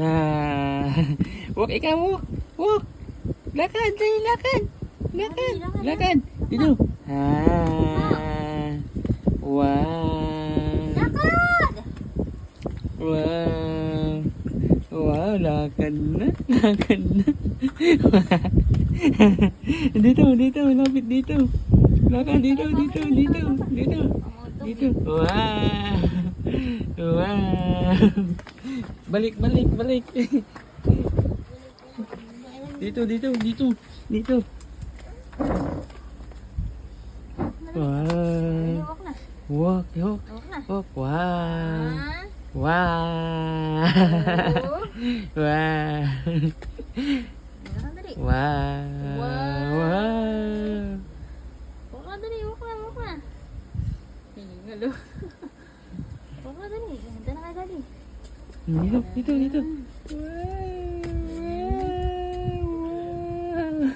Ah. Walk ikaw, walk. Walk. Lakad, dali, lakad. Lakad, Lakad, lakad. Dito. Ah. Wow. Lakad! Wow. Wow, lakad na. Lakad na. dito, dito, lapit dito. Lakad dito, dito, dito, dito. Dito. Wow. Wow. Balik, balik, balik. Dito, dito, dito. Dito. Wow. Walk. Walk, walk. Wow. Wow. Wow. Wow. Wow. Walk na. Walk na. Walk na. Hingalo. Walk na dali. Ganda na kayo dali. Dito, dito, dito. Wow.